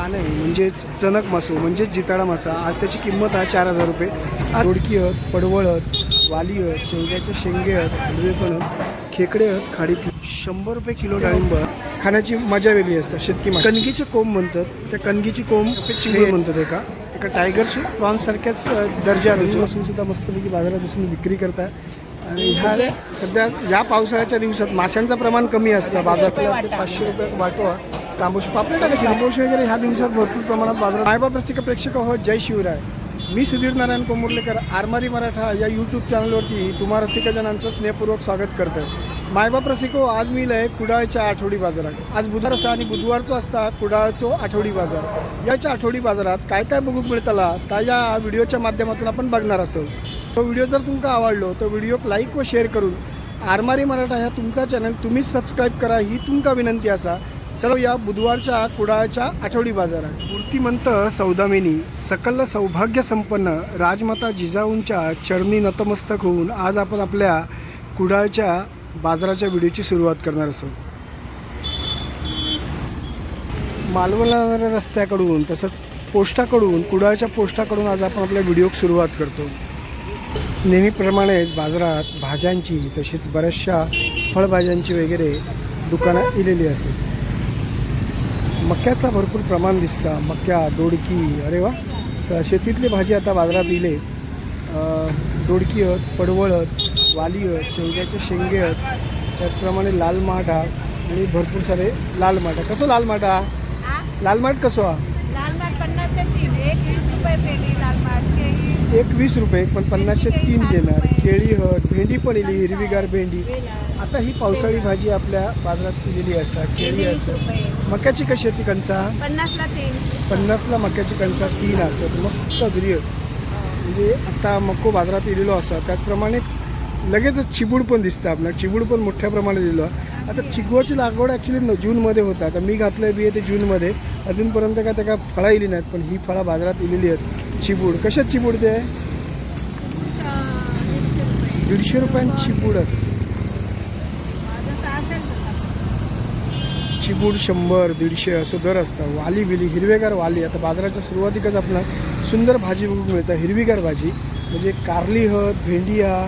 काने म्हणजेच चणक मासो म्हणजेच जिताडा मासा. आज त्याची किंमत आहे चार हजार रुपये. दोडकी हत पडवळ हत वाली हत शेवग्याचे शेंगे हत हलवे पण हत खेकडे हत खाडीतली शंभर रुपये किलो डाळिंब खाण्याची मजा वेगळी असते शेतकी मासे. कणगीचे कोंब म्हणतात. त्या कणगीची कोंब चिंगूळ म्हणतात एका. एका टायगर शू प्रॉन्स सारख्याच दर्जा असून सुद्धा मस्तपैकी बाजारात बसून विक्री करताय. आणि ह्या सध्या या पावसाळ्याच्या दिवसात माशांचं प्रमाण कमी असतं. बाजारात पाचशे रुपये वाटवा. तांबूस पापलेट आणि तांबूस वगैरे ह्या दिवसात भरपूर प्रमाणात बाजारात मायबाप रसिक प्रेक्षक हो जय शिवराय. मी सुधीर नारायण कोमुर्लेकर आरमारी मराठा या यूट्यूब चॅनलवरती तुम्हा रसिकजनांचं स्नेहपूर्वक स्वागत करतोय. मायबाप रसिको हो, आज मी लय कुडाळच्या आठवडी बाजारात. आज बुधवार असा आणि बुधवारचो असता कुडाळचो आठवडी बाजार. याच्या आठवडी बाजारात काय काय बघूक मिळतला त्या या व्हिडिओच्या माध्यमातून आपण बघणार असो. तो व्हिडिओ जर तुमका आवडलो तर व्हिडिओक लाईक व शेअर करून आरमारी मराठा ह्या तुमचा चॅनल तुम्हीच सबस्क्राईब करा ही तुमका विनंती असा. चलो या बुधवारच्या कुडाळच्या आठवडी बाजारात. मूर्तिमंत सौदामिनी सकल सौभाग्य संपन्न राजमाता जिजाऊंच्या चरणी नतमस्तक होऊन आज आपण आपल्या कुडाळच्या बाजाराच्या व्हिडिओची सुरुवात करणार असो. मालवण रस्त्याकडून तसंच पोस्टाकडून कुडाळच्या पोस्टाकडून आज आपण आपल्या व्हिडिओक सुरुवात करतो. नेहमीप्रमाणेच बाजारात भाज्यांची तसेच बऱ्याचशा फळभाज्यांची वगैरे दुकानं इलेली असेल. मक्याचा भरपूर प्रमाण दिसता. मक्या दोडकी अरे वा. शेतीतली भाजी आता बाजारात अं, दोडकी हत पडवळ हत वाली हत शेवग्याचे शेंगे हत त्याचप्रमाणे लाल माठ हा आणि भरपूर सारे लाल माठ. कसो लाल माठ? हा? लाल माठ कसो? हा एक वीस रुपये पण पन्नासशे तीन घेणार. केळी हत भेंडी पण इली हिरवीगार भेंडी. आता ही पावसाळी भाजी आपल्या बाजारात केलेली असा केळी असं. मक्याची कशी आहे ती कणसा? पन्नासला तीन. पन्नासला मक्याची कणसा तीन असत मस्त ग्रिय म्हणजे आता मक्को बाजारात इलेलो असा त्याचप्रमाणे लगेचच चिबूड पण दिसतं आपल्याला. चिबूड पण मोठ्या प्रमाणात दिलो आता चिगवाची लागवड ॲक्च्युली न जूनमध्ये होता आता मी घातलं बी आहे ते जूनमध्ये अजूनपर्यंत काय त्या फळं इली नाहीत पण ही फळं बाजारात इलेली आहेत. चिबूड कशात चिबूड ते? अं, दीडशे रुपये दीडशे रुपयांची चिबूड असते. चिबूड शंभर दीडशे असं दर असतं. वाली बिली हिरवेगार वाली. आता बाजाराच्या सुरुवातीकच आपल्याला सुंदर भाजी बघूक मिळतं. हिरवीगार भाजी म्हणजे कारली हत भेंडी हा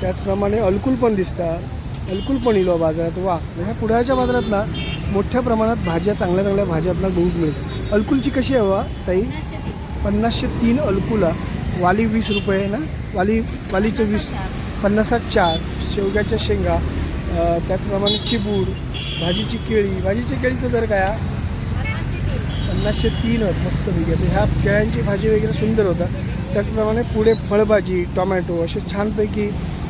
त्याचप्रमाणे अलकुल पण दिसतात अलकुल पण इलो बाजारात. वा. ह्या पुढाच्या बाजारात ना मोठ्या प्रमाणात भाज्या चांगल्या चांगल्या भाज्या आपल्याला बघूक मिळतात. अलकुलची कशी आहे वा ताई? पन्नासशे तीन. पन्नासशे तीन अलकुला. वाली वीस रुपये ना? वाली वालीचं वीस पन्नासात चार शेवग्याच्या शेंगा त्याचप्रमाणे चिबूड भाजीची केळी. भाजीची केळीचं दर काय पन्नासशे तीन. होत मस्त पैकी. तर ह्या केळ्यांची भाजी वगैरे सुंदर होता. त्याचप्रमाणे पुढे फळभाजी टोमॅटो असे छानपैकी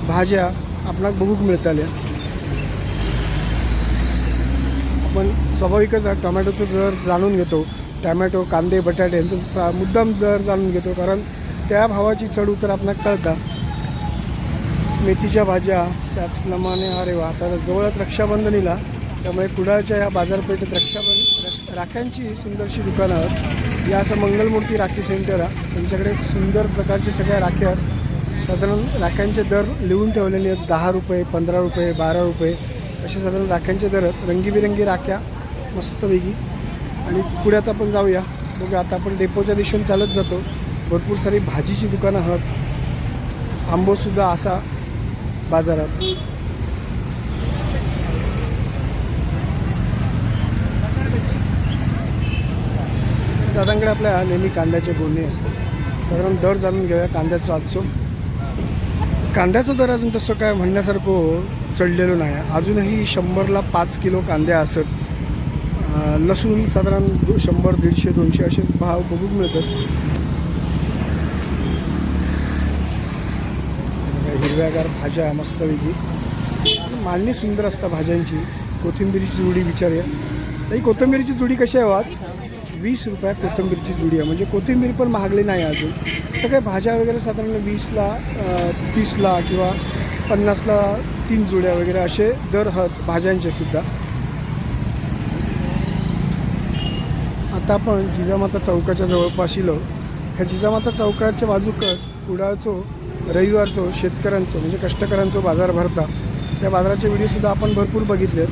भाज्या आपणाक बघूक मिळताल्या. आपण स्वाभाविकच टोमॅटोचं दर जाणून घेतो. टॅमॅटो कांदे बटाटे यांचं मुद्दाम दर जाणून घेतो. कारण त्या भावाची चढ उतर आपणाक कळता. मेथीच्या भाज्या त्याचप्रमाणे अरे वा आता जवळच रक्षाबंधन इला त्यामुळे कुडाळच्या या बाजारपेठेत रक्षाबंधन राख्यांची सुंदरशी दुकानं आहेत. या असं मंगलमूर्ती राखी सेंटर आहे. त्यांच्याकडे सुंदर प्रकारचे सगळ्या राख्या आहेत. साधारण राख्यांचे दर लिहून ठेवलेले आहेत. दहा रुपये पंधरा रुपये बारा रुपये असे साधारण राख्यांचे दर आहेत. रंगीबिरंगी राख्या मस्तपैकी आणि पुढे आता आपण जाऊया. बघूया आता आपण डेपोच्या दिशेने चालत जातो. भरपूर सारी भाजीची दुकानं आहेत. आंबोसुद्धा असा बाजारात. दादांकडे आपल्या नेहमी कांद्याचे गोणे असतात. साधारण दर जाणून घेऊया कांद्याचं आजचो. कांद्याचं दर अजून तसं काय म्हणण्यासारखं चढलेलं नाही. अजूनही शंभरला पाच किलो कांद्या असत. लसूण साधारण शंभर दीडशे दोनशे असेच भाव बघूक मिळतात. हिरव्यागार भाज्या मस्तपैकी मांडणी सुंदर असतात भाज्यांची. कोथिंबीरीची जुडी विचारूया नाही कोथिंबीरीची जुडी कशी आहे आज? वीस रुपया कोथिंबीरची जुडी आहे. म्हणजे कोथिंबीर पण महागली नाही अजून. सगळ्या भाज्या वगैरे साधारण वीसला तीसला किंवा पन्नासला तीन जुड्या वगैरे असे दर आहेत भाज्यांचे सुद्धा. आता आपण जिजामाता चौकाच्या जवळपास येलो जिजामाता चौकाच्या बाजूकच कुडाळचो रविवारचो शेतकऱ्यांचो म्हणजे कष्टकऱ्यांचो बाजार भरता. त्या बाजाराचे व्हिडिओसुद्धा आपण भरपूर बघितले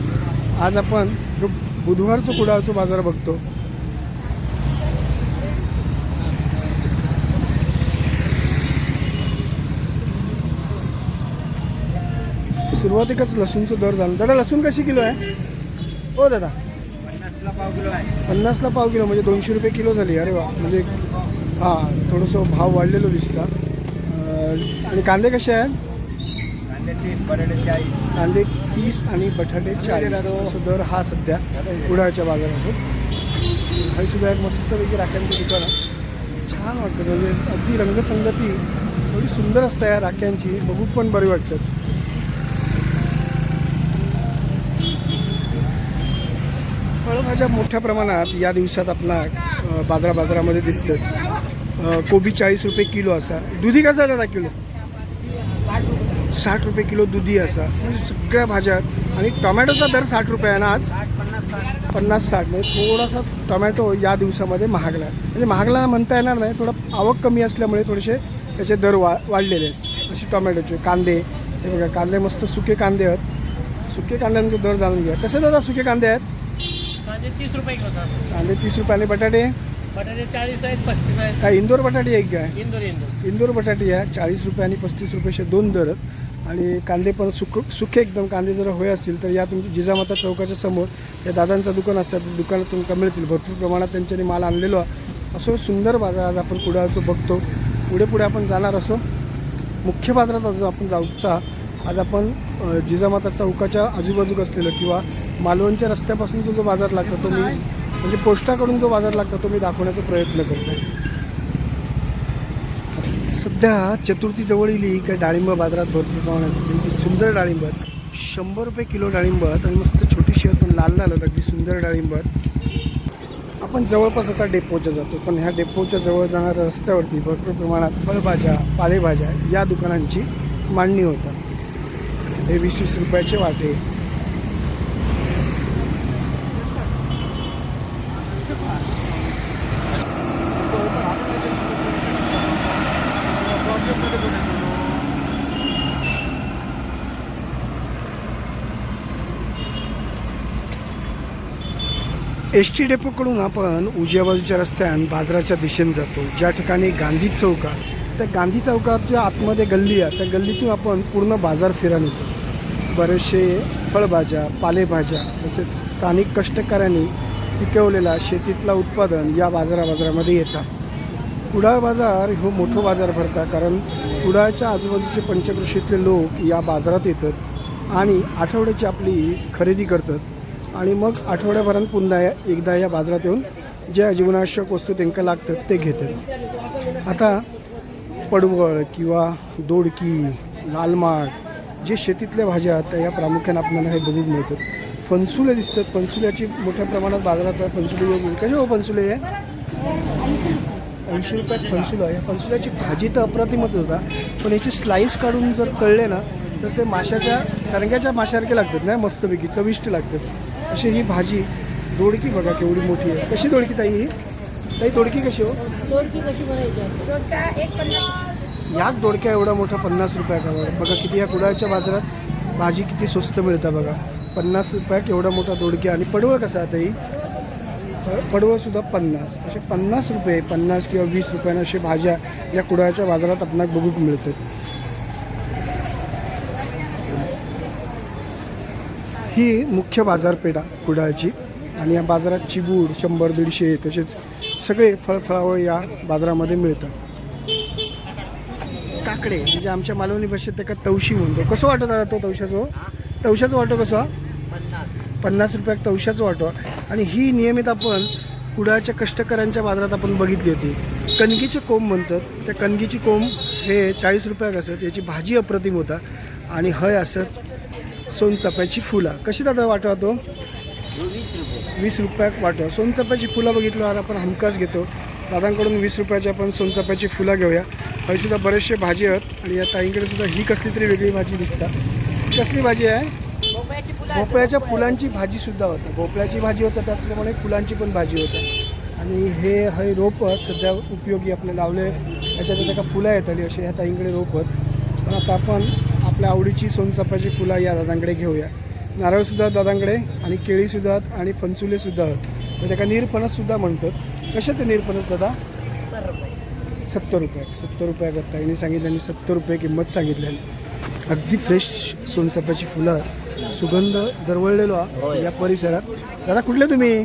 आज आपण जो बुधवारचो कुडाळचो बाजार बघतो. सुरुवातीकच लसूणचा दर झाला. दादा लसूण कशी किलो आहे? हो दादा. पन्नासला पाव किलो आहे. पन्नासला पाव किलो म्हणजे दोनशे रुपये किलो झाली. अरे वा म्हणजे हां थोडंसं भाव वाढलेलो दिसता. आणि कांदे कसे आहेत? कांदे तीस आणि बटाटे चाळीस. दर हा सध्या उन्हाळ्याच्या बाजारात हा सुद्धा एक मस्तपैकी राख्यांचं दुकान आहे. छान वाटतं. म्हणजे अगदी रंगसंगती एवढी सुंदर असतं या राख्यांची. बघू पण बरी वाटतात. फळभाज्या मोठ्या प्रमाणात या दिवसात आपला बाजारा बाजारामध्ये दिसतात. कोबी चाळीस रुपये किलो असा. दुधी कसा दादा किलो? साठ रुपये किलो दुधी असा. म्हणजे सगळ्या भाज्या. आणि टोमॅटोचा दर साठ रुपये आहे ना आज? पन्नास साठ. म्हणजे थोडासा टोमॅटो या दिवसामध्ये महागला आहे. म्हणजे महागला म्हणता येणार नाही. थोडं आवक कमी असल्यामुळे थोडेसे त्याचे दर वा वाढलेले आहेत. असे टोमॅटोचे कांदे. हे बघा कांदे मस्त सुके कांदे आहेत. सुके कांद्यांचे दर जाणून घ्या. कसे दादा सुके कांदे आहेत? कांदे तीस रुपये कांदे तीस रुपयाने बटाटे. बटाटे चाळीस आहेत पस्तीस आहेत. काय इंदोर बटाटे एक काय? इंदोर इंदोर. इंदोर बटाटे आहे चाळीस रुपये आणि पस्तीस रुपयाचे दोन दर. आणि कांदे पण सुक सुखे एकदम कांदे जर होय असतील तर या तुमच्या जिजामाता चौकाच्या समोर या दादांचं दुकान असतं त्या दुकानात तुमका मिळतील? भरपूर प्रमाणात त्यांच्यानी माल आणलेलो असं सुंदर बाजार आज आपण कुडाळचं बघतो. पुढे पुढे आपण जाणार असो. मुख्य बाजारात आज आपण जाऊचा आज आपण जिजामाता चौकाच्या आजूबाजूक असलेलं किंवा मालवणच्या रस्त्यापासून जो जो बाजार लागतो तो मी म्हणजे पोस्टाकडून जो बाजार लागतो तो मी दाखवण्याचा प्रयत्न करतो सध्या चतुर्थी जवळ येईल काय डाळिंब बाजारात भरपूर प्रमाणात. सुंदर डाळिंब. आहेत शंभर रुपये किलो डाळिंब आहेत आणि मस्त छोटीशी आहेत पण लाल लाल अगदी सुंदर डाळिंब. आहेत आपण जवळपास आता डेपोच्या जातो. पण ह्या डेपोच्या जवळ जाणाऱ्या रस्त्यावरती भरपूर प्रमाणात फळभाज्या पालेभाज्या या दुकानांची मांडणी होतात. हे वीस वीस रुपयाचे वाटे. एस टी डेपोकडून आपण उजव्या बाजूच्या रस्त्यान बाजाराच्या दिशेने जातो. ज्या ठिकाणी गांधी चौक आहे त्या गांधी चौकाच्या आतमध्ये गल्ली आहे त्या गल्लीतून आपण पूर्ण बाजार फिरायला येतो. बरेचसे फळभाज्या पालेभाज्या तसेच स्थानिक कष्टकऱ्यांनी पिकवलेला शेतीतला उत्पादन या बाजारा बाजारामध्ये येतात कुडाळ बाजार हो मोठं बाजार भरता कारण कुडाळच्या आजूबाजूचे पंचकृषीतले लोक या बाजारात येतात आणि आठवड्याची आपली खरेदी करतात. आणि मग आठवड्याभरात पुन्हा या- एकदा या बाजारात येऊन ज्या जीवनावश्यक वस्तू त्यांना लागतात ते घेतात. आता पडवळ किंवा दोडकी लालमाट जे शेतीतल्या भाज्या आहेत त्या या प्रामुख्याने आपल्याला हे बघून मिळतात. फणसुले दिसतात. फणसुल्याची मोठ्या प्रमाणात बाजारात आहे फणसुले कसे हो फणसुले? आहे ऐंशी रुपयात फणसुलं. आहे या फणसुल्याची भाजी तर अप्रतिमच होता. पण याची स्लाईस काढून जर तळले ना तर ते माशाच्या सरंग्याच्या माशासारखे लागतात नाही मस्तपैकी चविष्ट लागतात. अशी ही भाजी? दोडकी बघा केवढी मोठी आहे. कशी दोडकी ताई ही? ताई दोडकी कशी हो? दोडकी कशी भरायची एक पन्नास. दोडक्या एवढा मोठा पन्नास रुपया का? बघा किती या कुडाळच्या बाजारात भाजी किती स्वस्त मिळतं बघा. पन्नास रुपयात एवढा मोठा दोडक्या आणि पडवळ कसा आहे ताई? प- पडवळसुद्धा पन्नास. असे पन्नास रुपये पन्नास किंवा वीस रुपयानं असे भाज्या या कुडाळच्या बाजारात आपल्याला बघूक मिळतात. ही मुख्य बाजारपेठा कुडाळची. आणि या बाजारात चिबूड शंभर दीडशे तसेच सगळे फळफळावळ या बाजारामध्ये मिळतात. काकडे म्हणजे आमच्या मालवणी भाषेत त्याका तवशी म्हणतो. कसं वाटत दादा तो तवशाचं तवशाचं वाटो कसं? पन्नास रुपयात तवशाचं वाटो आणि ही नियमित आपण कुडाळच्या कष्टकऱ्यांच्या बाजारात आपण बघितली होती. कणगीचे कोंब म्हणतात. त्या कणगीची कोंब हे चाळीस रुपयाक असत. याची भाजी अप्रतिम होता. आणि हय असत सोनचाफ्याची फुलं. कशी दादा वाटवा तो वीस रुपयाक वाटो सोनचाफ्याची फुलं बघितल्यावर आपण हमखास घेतो. दादांकडून वीस रुपयाची आपण सोनचाफ्याची फुलं घेऊया. हय सुद्धा बरेचसे भाजी आहेत आणि या ताईंकडे सुद्धा ही कसली तरी वेगळी भाजी दिसतात कसली भाजी आहे? भोपळ्याच्या फुलांची भाजी सुद्धा होतं. भोपळ्याची भाजी होतं त्याचप्रमाणे फुलांची पण भाजी होतं. आणि हे हे रोपत सध्या उपयोगी आपले लावले याच्यात त्या फुलं येत आली असे ह्या ताईंकडे रोपत पण आता आपण आपल्या आवडीची सोनचाफ्याची फुलं या दादांकडे घेऊया. नारळसुद्धा दादांकडे आणि केळीसुद्धा आहेत आणि फणसुलेसुद्धा आहेत. त्याला निरफणससुद्धा म्हणतात. कशा ते निरफणस दादा? सत्तर रुपये. सत्तर रुपये करता यांनी सांगितलं आणि सत्तर रुपये किंमत सांगितलेली अगदी फ्रेश सोनचाफ्याची फुलं सुगंध दरवळलेलो. या परिसरात. दादा कुठले तुम्ही?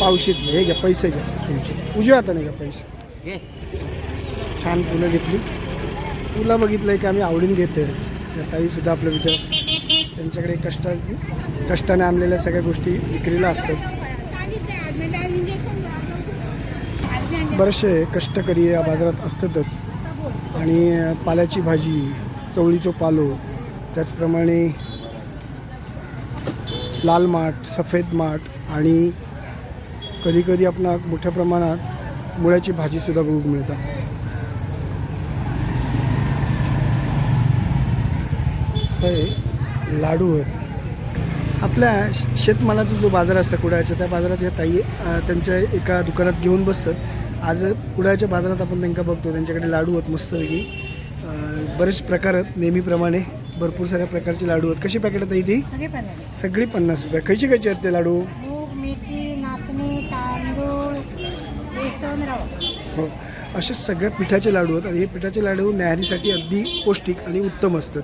पावशीत. हे घ्या पैसे घ्या तुमचे. उजव्या हाताने घ्या पैसे. छान फुलं घेतली. फुलं बघितलंय की आम्ही आवडीन घेतेच त्या ताईसुद्धा आपलं विचार त्यांच्याकडे कष्ट कष्टाने आणलेल्या सगळ्या गोष्टी विक्रीला असतात. बरेचसे कष्टकरी या बाजारात असतातच. आणि पाल्याची भाजी चवळीचो पालो त्याचप्रमाणे लाल माठ सफेद माठ आणि कधीकधी आपण मोठ्या प्रमाणात मुळ्याची भाजीसुद्धा बघू मिळतात. हे लाडू आहेत आपल्या शेतमालाचा जो बाजार असतो कुडाळच्या त्या बाजारात ह्या ताई त्यांच्या एका दुकानात घेऊन बसतात. आज कुडाळच्या बाजारात आपण त्यांना बघतो त्यांच्याकडे लाडू आहेत मस्तपैकी. बरेच प्रकार आहेत नेहमीप्रमाणे भरपूर साऱ्या प्रकारचे लाडू आहेत. कशी पॅकेट आहेत ती? सगळे पन्नास. रुपये. खायची खायची आहेत ते लाडू? हो. असे सगळ्या पिठाचे लाडू आहेत आणि हे पिठाचे लाडू न्याहारीसाठी अगदी पौष्टिक आणि उत्तम असतात.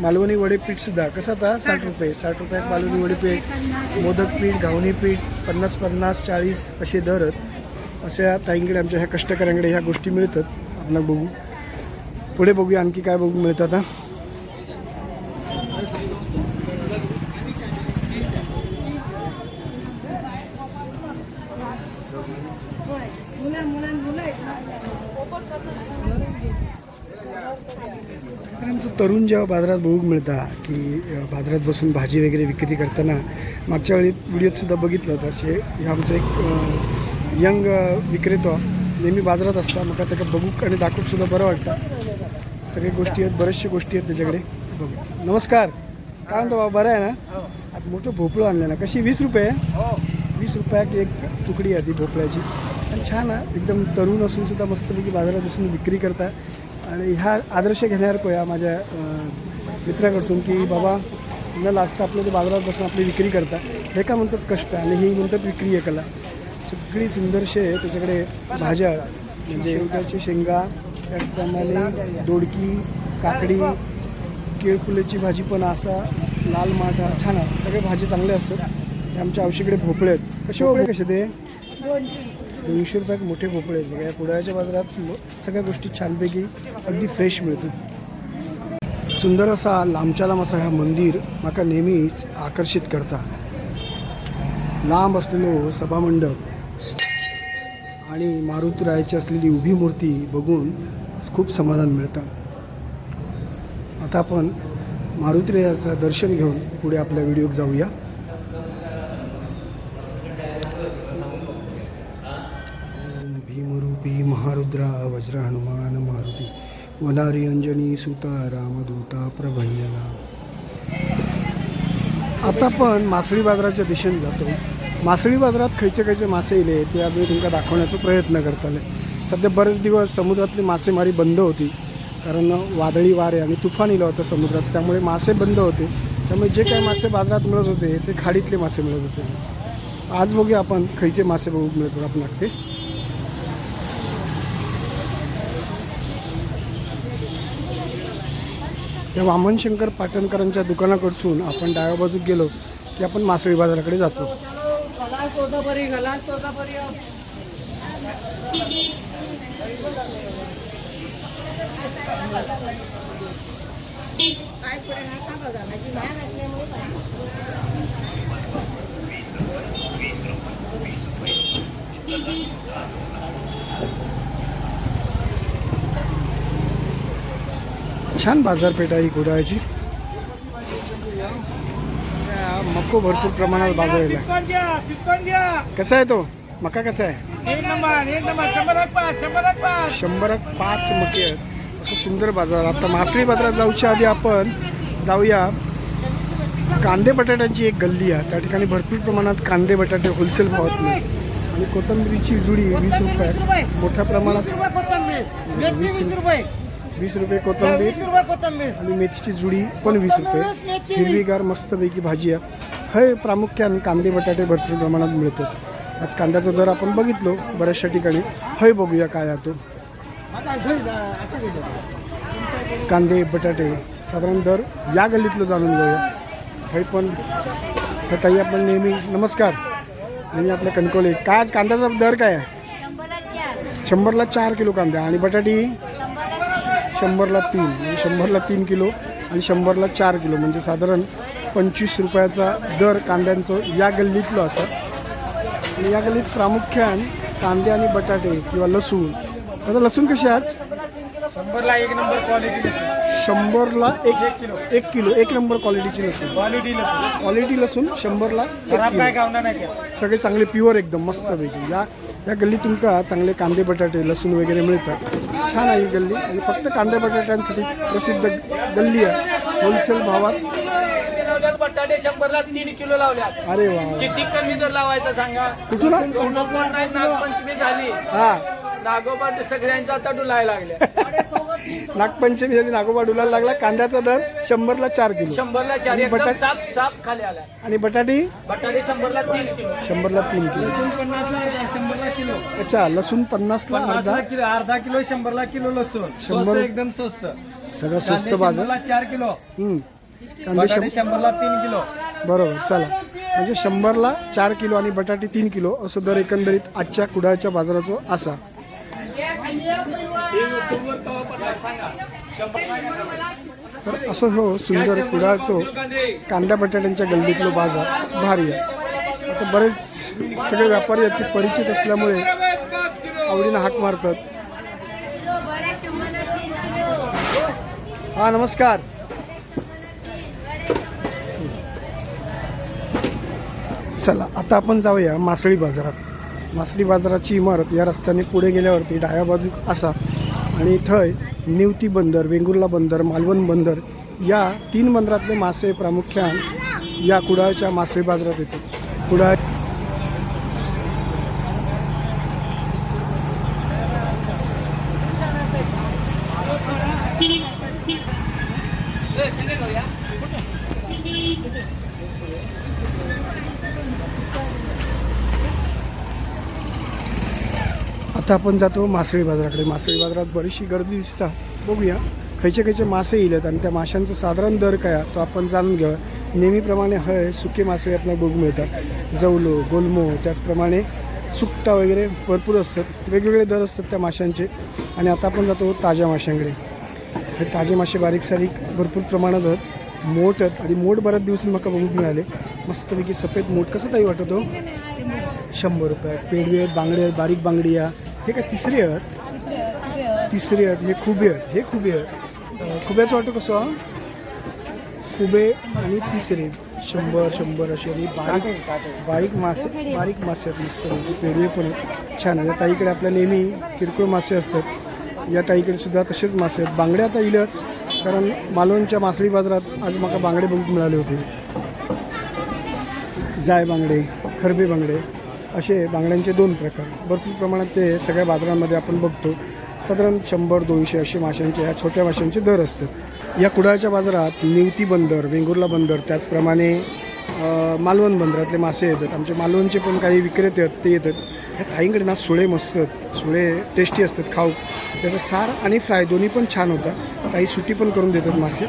मालवणी वडेपीठ सुद्धा. कसं आता? साठ रुपये साठ रुपयात मालवणी वडेपीठ मोदक पीठ घावणी पीठ पन्नास पन्नास चाळीस असे दर आहेत. अशा ताईंकडे आमच्या ह्या कष्टकऱ्यांकडे ह्या गोष्टी मिळतात. आपण बघू. पुढे बघूया आणखी काय बघू मिळतं आता मुलं मुलं मुलं आहेत ना. तर आमचं तरुण जेव्हा बाजारात बघूक मिळता की बाजारात बसून भाजी वगैरे विक्री करताना मागच्या वेळी व्हिडिओत सुद्धा बघितलं होतं असे हे आमचं एक यंग विक्रेतो नेहमी बाजारात असता मग त्याला बघूक आणि दाखवूकसुद्धा बरं वाटतं. सगळ्या गोष्टी आहेत बऱ्याचशा गोष्टी आहेत त्याच्याकडे. बघू. नमस्कार. काय म्हणतो बाबा बरं आहे ना? आज मोठं भोपळं आणलं ना. कशी? वीस रुपये? वीस रुपयात एक तुकडी आहे ती भोपळ्याची. आणि छान आहे. एकदम तरुण असून सुद्धा मस्तपैकी बाजारात बसून विक्री करता आणि ह्या आदर्श घेणार आहे माझ्या मित्राकडसून की बाबा न लाजता आपलं ते बाजारात बसून आपली विक्री करता. हे का म्हणतात कष्ट? आणि ही म्हणतात विक्री आहे कला. सगळी सुंदरशे आहे त्याच्याकडे भाज्या म्हणजे उद्याची शेंगा त्याचप्रमाणे दोडकी काकडी केळफुलेची भाजी पण असा लाल माठा छान आहे. सगळे भाजी चांगले असतात. हे आमच्या आवशीकडे भोपळे आहेत. कसे भोपळे कसे ते? दोनशे रुपयात मोठे भोपळे आहेत. बघा या कुडाळच्या बाजारात सगळ्या गोष्टी छानपैकी अगदी फ्रेश मिळतात. सुंदर असा लांबच्या लांब असा हा मंदिर माका नेहमीच आकर्षित करता. लांब असलेलो सभामंडप आणि मारुतीरायाची असलेली उभी मूर्ती बघून खूप समाधान मिळतं. आता आपण मारुतीरायाचं दर्शन घेऊन पुढे आपल्या व्हिडिओत जाऊया. महारुद्रा वज्र हनुमान मारुती वनारी अंजनी सुता रामदूता प्रभंजना आता आपण मासळी बाजाराच्या दिशेने जातो. मासळी बाजारात खयचे खयचे मासे येले ते आज मी तुमका दाखवण्याचा प्रयत्न करताले. सध्या बरेच दिवस समुद्रातली मासेमारी बंद होती. कारण वादळी वारे आणि तुफान इलं होतं समुद्रात. त्यामुळे मासे बंद होते. त्यामुळे जे काही मासे बाजारात मिळत होते ते खाडीतले मासे मिळत होते. आज बघूया आपण खयचे मासे बघू मिळतात आपण ते. या वामन शंकर पाटणकरांच्या दुकानाकडसून आपण डाव्या बाजूक गेलो की आपण मासळी बाजाराकडे जातो. छान बाजारपेठ आहे ही कुडाळची मक्को भरपूर प्रमाणात बाजार आहे चिकन घ्या चिकन घ्या कसा आहे तो? मका कसा आहे? शंभर पाच मके आहेत. असं सुंदर बाजार. आता मासळी बाजारात जाऊच्या आधी आपण जाऊया. कांदे बटाट्यांची एक गल्ली आहे. त्या ठिकाणी भरपूर प्रमाणात कांदे बटाटे होलसेल भावात मिळतात. आणि कोथिंबिरीची जुडी वीस रुपये. मोठ्या प्रमाणात वीस रुपये. वीस रुपये वीस कोथिंबीर रुपये कोथंबीर. आणि मेथीची जुडी पण वीस रुपये. हिरवीगार मस्तपैकी भाजी आहे हे प्रामुख्याने कांदे बटाटे भरपूर प्रमाणात मिळतात. आज कांद्याचा दर आपण बघितलो बऱ्याचशा ठिकाणी. हय बघूया काय आहे तो. कांदे बटाटे साधारण दर या गल्लीतलं जाणून घेऊया. काही पण तर ताई आपण नेहमी नमस्कार. नेहमी आपल्या कणकोले काय आज कांद्याचा दर काय आहे? शंभरला चार किलो कांदा. आणि बटाटी? शंभरला तीन म्हणजे शंभरला तीन किलो आणि शंभरला चार किलो म्हणजे साधारण पंचवीस रुपयाचा दर कांद्यांचं या गल्लीतलं असं. आणि या गल्लीत प्रामुख्यान कांदे आणि बटाटे किंवा लसूण. आता लसूण कशी आज? शंभरला एक नंबर क्वालिटी शंभरला एक किलो. एक किलो एक नंबर क्वालिटीची लसूण. क्वालिटी क्वालिटी लसूण शंभरला सगळे चांगले प्युअर एकदम मस्तपैकी या या गल्लीत तुमका चांगले कांदे बटाटे लसूण वगैरे मिळतात? छान आहे गल्ली. आणि फक्त कांदे बटाट्यांसाठी प्रसिद्ध गल्ली आहे. होलसेल भावात. बटाटे शंभरला तीन किलो लावल्यात. अरे वा किती कमी दर लावायचा सांगा? कुठून? नागपंचमी झाली. हा. नागोबा सगळ्यांचा आता डुलाय लागल्या नागपंचमी झाली नागोबा डुलायला लागला. कांद्याचा दर शंभरला चार किलो. शंभरला चार. आणि एकदम बटाट- साप साप खाली आला आणि बटाटी? बटाटे शंभरला तीन किलो. शंभरला तीन किलो. लसूण पन्नासला शंभरला किलो. अच्छा लसूण पन्नासला अर्धा पन्नासला किलो अर्धा किलो शंभरला किलो लसूण. शंभर- स्वस्त एकदम स्वस्त. सगळं स्वस्त कांदे बाजार. शंभरला चार किलो. हम्म. कांदे बटाटे शंभरला तीन किलो. बरोबर चला. म्हणजे शंभरला चार किलो आणि बटाटे तीन किलो असं दर एकंदरीत आजच्या कुडाळच्या बाजाराचा असा तर असं हो सुंदर कुडाळचो कांदा. बटाट्यांच्या गल्लीतलो बाजार भारी आहे. आता बरेच सगळे व्यापारी आहेत ते परिचित असल्यामुळे आवडीनं हाक मारतात. हा नमस्कार. चला आता आपण जाऊया मासळी बाजारात. मासळी बाजाराची इमारत या रस्त्याने पुढे गेल्यावरती डाव्या बाजू असा आणि थंय निवती बंदर वेंगुर्ला बंदर मालवण बंदर या तीन बंदरातले मासे प्रामुख्यान या कुडाळच्या मासळी बाजारात येतात. कुडाळ आता आपण जातो मासळी बाजाराकडे. मासळी बाजारात बरीचशी गर्दी दिसता. बघूया. खयचे खयचे मासे येतात आणि त्या माशांचं साधारण दर काय तो आपण जाणून घेऊया. नेहमीप्रमाणे हय सुके मासे आपल्याला बघू मिळतात. जवलो गोलमो त्याचप्रमाणे सुकटा वगैरे भरपूर असतात. वेगवेगळे दर असतात त्या माशांचे. आणि आता आपण जातो ताज्या माशांकडे. हे ताजे मासे बारीक सारीक भरपूर प्रमाणात आहेत. मोठ आहेत आणि मोठ बऱ्याच दिवसांनी म्हाका बघूक मिळाले. मस्तपैकी सफेद मोठ. कसं ताई वाटतो हो? शंभर रुपये पेडवे आहेत बांगडे आहेत बारीक बांगडी आहे हे काय तिसरी आहेत तिसरी आहेत हे खुबे आहेत हे खुबे आहेत खुब्याचं वाटतं कसं हो? खुबे आणि तिसरे. शंभर शंभर असे आणि बारीक बारीक मासे बारीक मासे आहेत मस्त पण छान आहे ताईकडे आपल्या नेहमी किरकोळ मासे असतात. या ताईकडे सुद्धा तसेच मासे आहेत. बांगड्या आता इल्यात कारण मालवणच्या मासळी बाजारात आज मला बांगडे बघूक मिळाले होते. जाय बांगडे खरबे बांगडे. असे बांगड्यांचे दोन प्रकार. भरपूर प्रमाणात ते सगळ्या बाजारांमध्ये आपण बघतो. साधारण शंभर दोनशे असे माशांचे ह्या छोट्या माशांचे दर असतात. या कुडाळच्या बाजारात निवती बंदर वेंगुर्ला बंदर त्याचप्रमाणे मालवण बंदरातले मासे येतात. आमचे मालवणचे पण काही विक्रेते आहेत ते येतात. ह्या ताईंकडे ना सुळे मस्त सुळे टेस्टी असतात खाऊ. त्याचं सार आणि फ्राय दोन्ही पण छान होतं काही सुटी पण करून देतात मासे.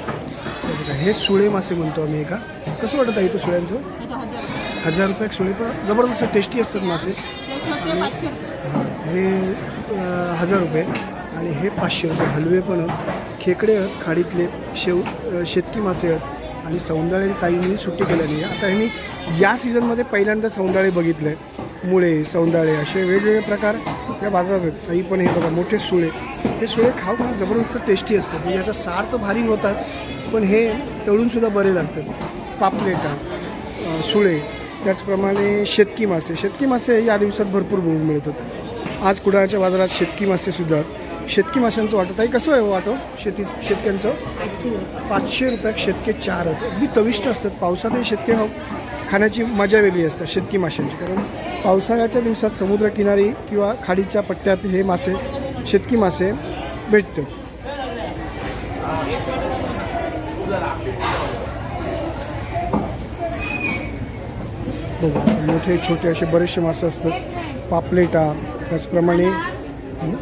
हे सुळे मासे म्हणतो आम्ही एका. कसं वाटत आहे इथं सुळ्यांचं? हजार रुपये सुळे पण जबरदस्त टेस्टी असतात मासे. हां, हे हजार रुपये आणि हे पाचशे रुपये. हलवे पण आहेत. खेकडे आहेत खाडीतले शेव शेतकी मासे आहेत. आणि सौंदाळे ताईंनी सुट्टी केलेली आहे. आता हे मी या सीझनमध्ये पहिल्यांदा सौंदाळे बघितले मुळे सौंदाळे असे वेगवेगळे प्रकार या बाजारात आहेत. ताई पण हे बघा मोठे सुळे. हे सुळे खाऊ मला जबरदस्त टेस्टी असतात. म्हणजे याचा सार तर भारी होताच पण हे तळूनसुद्धा बरे लागतात. पापलेटा सुळे. त्याचप्रमाणे शेतकी मासे. शेतकी मासे या दिवसात भरपूर बघून मिळतात आज कुडाळच्या बाजारात शेतकी मासे सुद्धा शेतकी माशांचं वाटत आहे. कसं आहे हो वाटो? शेती शेतक्यांचं? पाचशे रुपयात शेतके चार आहेत. अगदी चविष्ट असतात. पावसातही शेतके हो- खाण्याची मजा वेगळी असतात शेतकी माशांची. कारण पावसाळ्याच्या दिवसात समुद्रकिनारी किंवा खाडीच्या पट्ट्यात हे मासे शेतकी मासे भेटतात. बघा मोठे छोटे असे बरेचसे मासे असतात. पापलेटा त्याचप्रमाणे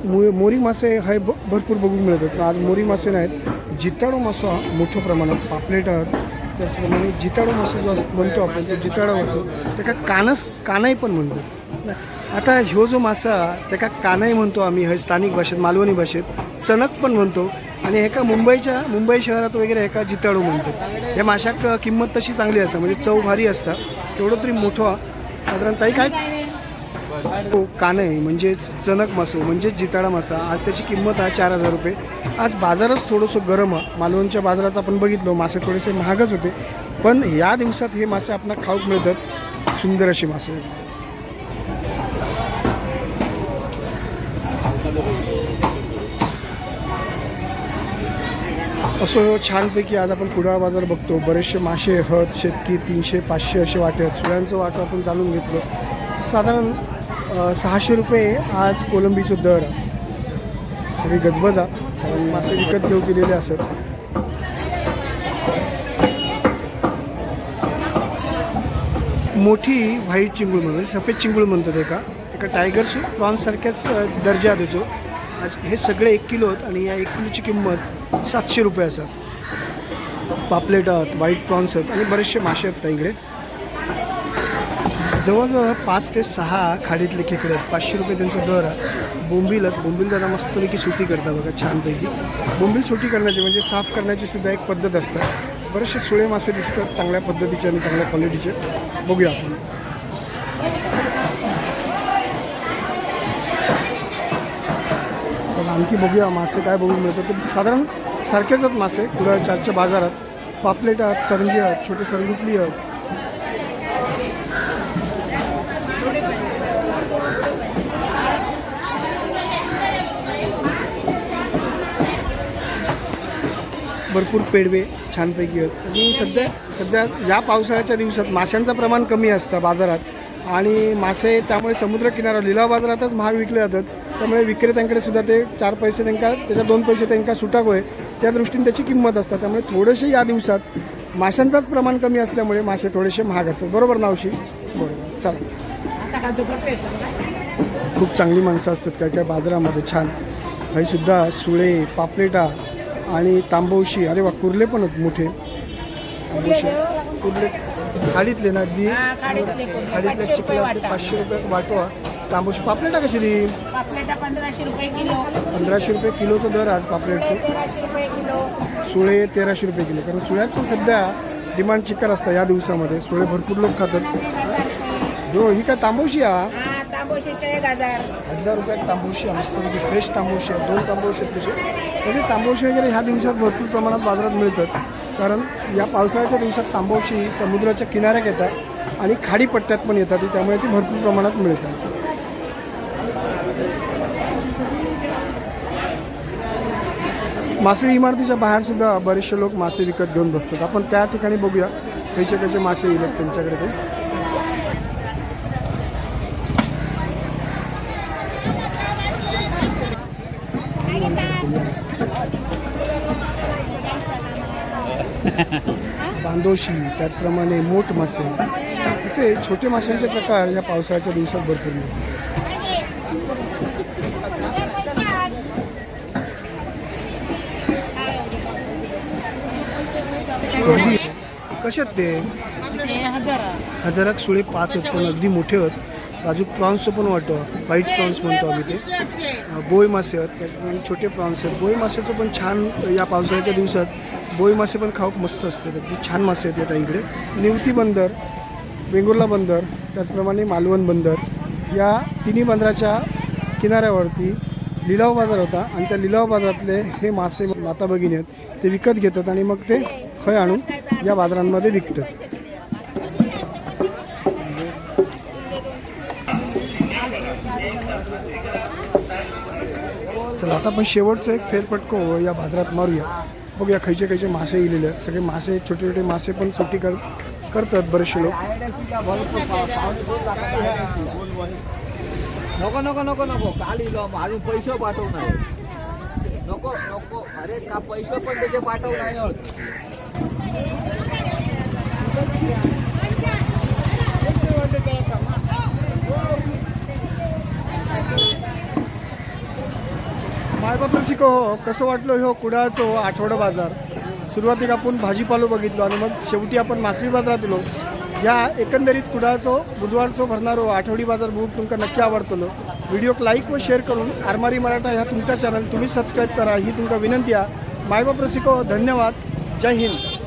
मु मोरी मासे हे ब भरपूर बघून मिळतात. पण आज मोरी मासे नाहीत जिताडो मासा मोठ्या प्रमाणात पापलेट त्याचप्रमाणे जिताडो मासा जो अस- म्हणतो आपण तो जिताडो मासो त्याका कानस कानाई पण म्हणतो आता ह्यो जो मासा त्याका कानाई म्हणतो आम्ही हे स्थानिक भाषेत मालवणी भाषेत चणक पण म्हणतो. आणि एका मुंबईच्या मुंबई शहरात वगैरे एका जिताडू म्हणतो या माशाक किंमत तशी चांगली असते म्हणजे चव भारी असतात तेवढं तरी मोठं. साधारणतः काय? हो कानई म्हणजेच चणक मासो म्हणजेच जिताडा मासा आज त्याची किंमत आहे चार हजार रुपये. आज बाजारच थोडंसं गरम आहे. मालवणच्या बाजारात आपण बघितलो मासे थोडेसे महागच होते. पण या दिवसात हे मासे आपल्याला खाऊक मिळतात. सुंदर असे मासे. असो छानपैकी आज आपण कुडाळ बाजार बघतो. बरेचसे मासे हळद शेतकी तीनशे पाचशे असे वाटे आहेत. सुळ्यांचं वाटं आपण जाणून घेतलं. साधारण सहाशे रुपये आज कोलंबीचं दर. सगळी गजबजा. कारण मासे विकत घेऊ गेलेले असत. मोठी व्हाईट चिंगूळ म्हणतो सफेद चिंगूळ म्हणतात एका. एका टायगर प्रॉन्ससारख्याच अ, दर्जा देतो. हे सगळे एक किलो आहेत आणि या एक किलोची किंमत सातशे रुपये असतात पापलेट आहेत व्हाईट प्रॉन्स आहेत आणि बरेचसे मासे आहेत त्या इकडे. जवळजवळ पाच ते सहा खाडीतले खेकडे आहेत. पाचशे रुपये त्यांचा दर आहे. बोंबील आहेत. बोंबील दादा मस्तपैकी सुटी करतात बघा छानपैकी. बोंबील सुटी करण्याची म्हणजे साफ करण्याची सुद्धा एक पद्धत असतात बरेचसे सुळे मासे दिसतात चांगल्या पद्धतीचे आणि चांगल्या क्वालिटीचे बघूया आपण. आणखी बघूया मासे काय बघून मिळतात. ते साधारण सारखेच आहेत. मासे कुडाळ चारच्या बाजारात. पापलेट आहेत सरंगी आहेत छोटे सरंगुटली आहेत. भरपूर पेडवे छानपैकी आहेत. आणि सध्या सध्या या पावसाळ्याच्या दिवसात माशांचं प्रमाण कमी असतं बाजारात. आणि मासे त्यामुळे समुद्रकिनारा लिलाव बाजारातच महाग विकले जातात. त्यामुळे विक्रेत्यांकडे सुद्धा ते चार पैसे त्यांना त्याच्या दोन पैसे त्यांना सुटाक होय त्या दृष्टीने त्याची किंमत असतात. त्यामुळे थोडेसे या दिवसात माशांचाच प्रमाण कमी असल्यामुळे मासे थोडेसे महाग असतात. बरोबर नावशी बरोबर. चला. खूप चांगली माणसं असतात काय काय बाजारामध्ये. छान. सुद्धा सुळे पापलेटा आणि तांबवशी अरे वा कुर्ले पण आहेत मोठे. तांबवशी कुर्ले. खाडीतले ना अगदी? हा, खाडीतले पाचशे रुपये चिखलातले वाटा. पाचशे रुपये वाटवा. तांबवशी पापलेटा कशी दी पापलेटा पंधराशे रुपये किलो. पंधराशे रुपये किलोचं दर आज पापलेटचं. तेराशे रुपये किलो. सुळे तेराशे रुपये किलो. कारण सुळ्यात पण सध्या डिमांड चिकन असतं या दिवसामध्ये. सुळे भरपूर लोक खातात. हो ही काय तांबवशी हा हा तांबोशीचे हजार. हजार रुपयात तांबूशी आहे. मस्तपैकी फ्रेश तांबूशी आहे. दोन तांबूशी आहेत तसे. म्हणजे तांबूशी वगैरे ह्या दिवसात भरपूर प्रमाणात बाजारात मिळतात. कारण या पावसाळ्याच्या दिवसात तांबोशी समुद्राच्या किनाऱ्यात येतात आणि खाडी पट्ट्यात पण येतात त्यामुळे ती भरपूर प्रमाणात मिळतात. मासळी इमारतीच्या बाहेर सुद्धा बरेचसे लोक मासे विकत घेऊन बसतात. आपण त्या ठिकाणी बघूया. खयचे खयचे मासे येतात त्यांच्याकडे. ते बांदोशी त्याचप्रमाणे मोठ मासे असे छोटे माशांचे प्रकार या पावसाळ्याच्या दिवसात भरपूर मिळतात. आहेत ते? हजाराक सुळे पाच आहेत पण अगदी मोठे आहेत. बाजू प्रॉन्सचं पण वाटतं व्हाईट प्रॉन्स म्हणतो आम्ही ते. बोई मासे आहेत त्याचप्रमाणे छोटे प्रॉन्स आहेत. बोई माशाचं पण छान या पावसाळ्याच्या दिवसात बोई मासे पण खाऊक मस्त असतात. अगदी छान मासे आहेत आता इकडे. निवती बंदर वेंगुर्ला बंदर त्याचप्रमाणे मालवण बंदर. या तिन्ही बंदराच्या किनाऱ्यावरती लिलाव बाजार होता आणि त्या लिलाव बाजारातले हे मासे माता भगिनी आहेत ते विकत घेतात आणि मग ते खय आणून या बाजारांमध्ये विकतात. चला आता आपण शेवटचं एक फेरपटको या बाजारात मारूया. बघूया खयचे खयचे मासे इलेले आहेत. सगळे मासे छोटे छोटे मासे पण सुट्टी कर करतात बरेचसे लोक. नको नको नको नको. काल इलो अजून पैसे पाठवू नाही. नको नको. अरे का पैसे पण त्याचे पाठव नाही होत. मायबाप रसिको हो कसं वाटलं हो कुडाळचो आठवडा बाजार? सुरुवातीक आपण भाजीपालो बघितलो आणि मग शेवटी आपण मासळी बाजारात आलो या एकंदरीत कुडाळचो बुधवारचो भरणारो आठवडी बाजार बघून तुमका नक्की आवडतलो. व्हिडिओक लाईक व शेअर करून आरमारी मराठा ह्या तुमचा चॅनल तुम्ही सबस्क्राईब करा ही तुमका विनंती आहे. मायबाप रसिको धन्यवाद. जय हिंद.